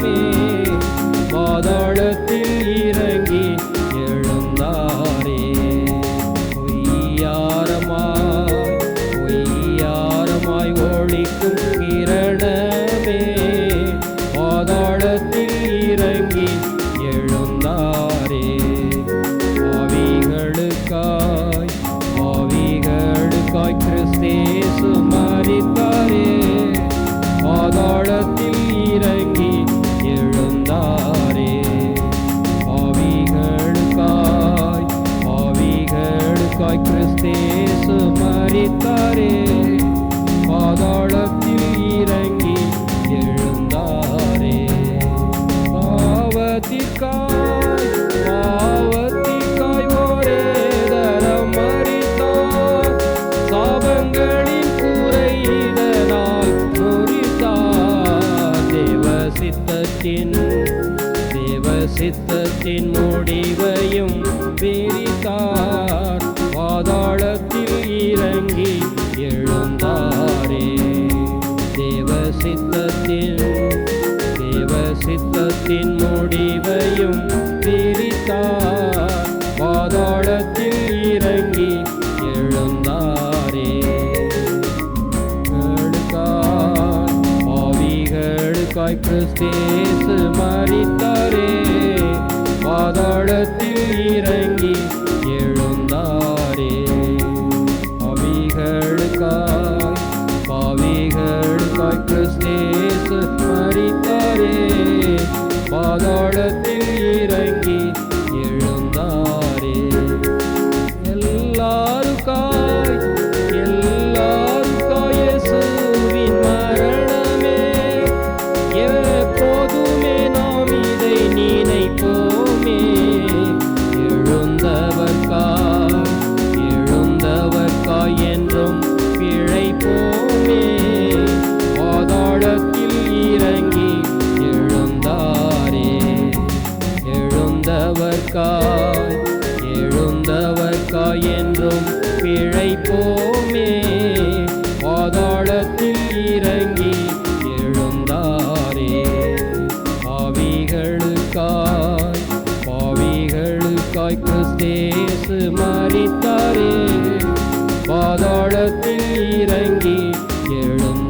இருளாய் பாதாளத்தில் இறங்கி எழுந்தாரே பொய்யாரமாய் பொய்யாரமாய் ஒழிக்கும் கிரணமே பாதாளத்தில் இறங்கி எழுந்தாரே மரித்தாரே பாதாளத்தில் இறங்கி எழுந்தாரே. பாவத்திற்காய் பாவத்திற்காய் ஒரே தரம் மரித்தார் சாபங்களின் கூரை இதனால் முறித்தார். தேவ சித்தத்தின் தேவ சித்தத்தின் முடிவையும் பிரித்தார் பாதாள இறங்கி எழுந்தாரே தேவ சித்தத்தின் தேவ சித்தத்தின் முடிவையும் பிரித்தார். பாதாளத்தில் இறங்கி எழுந்தாரே. களுக்காய் பாவிகளுக்காய் கிறிஸ்தேசு மறித்தார் பாதாளத்தில் பாவிகளுக்காய் கிறிஸ்தேசு பாதாளத்தில் இறங்கி எழுந்த